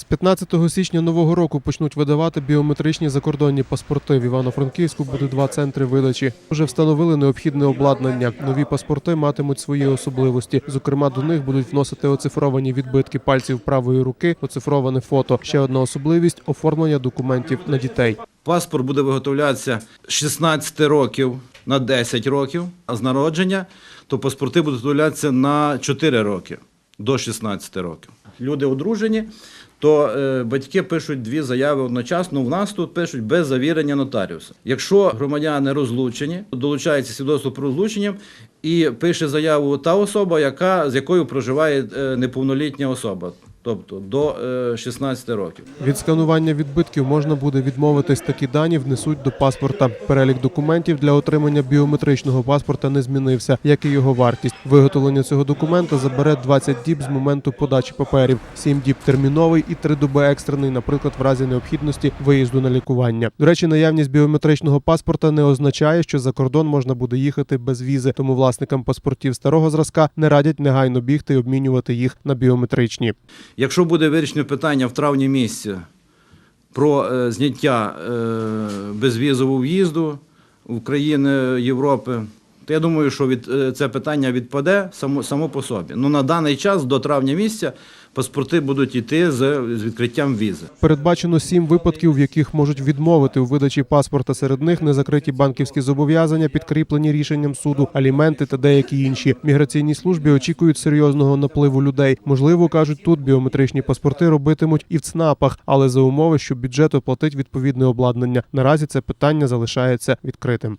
З 15 січня нового року почнуть видавати біометричні закордонні паспорти. В Івано-Франківську буде два центри видачі. Вже встановили необхідне обладнання. Нові паспорти матимуть свої особливості. Зокрема, до них будуть вносити оцифровані відбитки пальців правої руки, оцифроване фото. Ще одна особливість оформлення документів на дітей. Паспорт буде виготовлятися з 16 років на 10 років, а з народження то паспорти будуть виготовлятися на 4 роки до 16 років. Люди одружені, то е, батьки пишуть дві заяви одночасно. В нас тут пишуть без завірення нотаріуса. Якщо громадяни розлучені, долучається свідоцтво про розлучення і пише заяву та особа, яка з якою проживає е, неповнолітня особа, тобто до е, 16 років. Від сканування відбитків можна буде відмовитись. Такі дані внесуть до паспорта. Перелік документів для отримання біометричного паспорта не змінився, як і його вартість. Виготовлення цього документа забере 20 діб з моменту подачі паперів, 7 діб терміновий і 3 доби екстрений, наприклад, в разі необхідності виїзду на лікування. До речі, наявність біометричного паспорта не означає, що за кордон можна буде їхати без візи. Тому власникам паспортів старого зразка не радять негайно бігти і обмінювати їх на біометричні. Якщо буде вирішено питання в травні місяці про е, зняття е, безвізового в'їзду в країни Європи, то я думаю, що від, е, це питання відпаде само, само по собі. Ну на даний час до травня місяця паспорти будуть йти з, з відкриттям візи. Передбачено сім випадків, в яких можуть відмовити у видачі паспорта. Серед них незакриті банківські зобов'язання, підкріплені рішенням суду, аліменти та деякі інші. Міграційній службі очікують серйозного напливу людей. Можливо, кажуть, тут біометричні паспорти робитимуть і в ЦНАПах, але за умови, що бюджет оплатить відповідне обладнання. Наразі це питання залишається відкритим.